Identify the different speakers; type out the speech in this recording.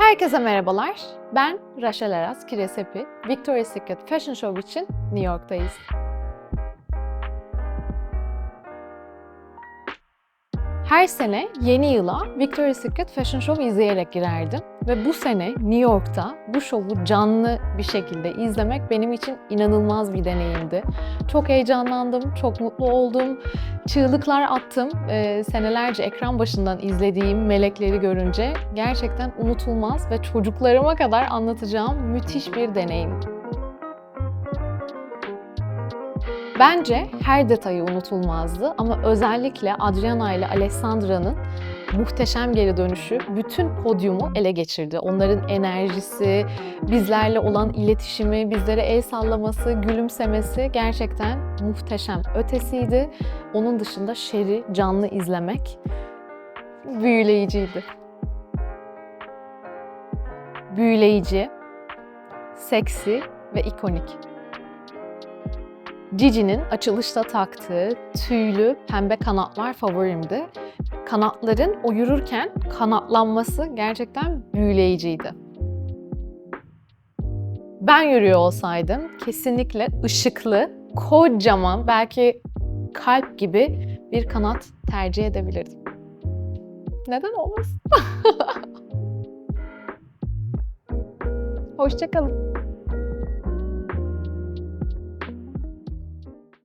Speaker 1: Herkese merhabalar. Ben Rachel Aras Kiresepi. Victoria's Secret Fashion Show için New York'tayız. Her sene yeni yıla Victoria's Secret Fashion Show izleyerek girerdim. Ve bu sene New York'ta bu şovu canlı bir şekilde izlemek benim için inanılmaz bir deneyimdi. Çok heyecanlandım, çok mutlu oldum. Çığlıklar attım. Ee, senelerce ekran başından izlediğim melekleri görünce gerçekten unutulmaz ve çocuklarıma kadar anlatacağım müthiş bir deneyim. Bence her detayı unutulmazdı ama özellikle Adriana ile Alessandra'nın muhteşem geri dönüşü bütün podyumu ele geçirdi. Onların enerjisi, bizlerle olan iletişimi, bizlere el sallaması, gülümsemesi gerçekten muhteşem. Ötesiydi. Onun dışında Sherry canlı izlemek büyüleyiciydi. Büyüleyici, seksi ve ikonik. Gigi'nin açılışta taktığı tüylü pembe kanatlar favorimdi. Kanatların o yürürken kanatlanması gerçekten büyüleyiciydi. Ben yürüyor olsaydım kesinlikle ışıklı, kocaman, belki kalp gibi bir kanat tercih edebilirdim. Neden olmasın? Hoşçakalın.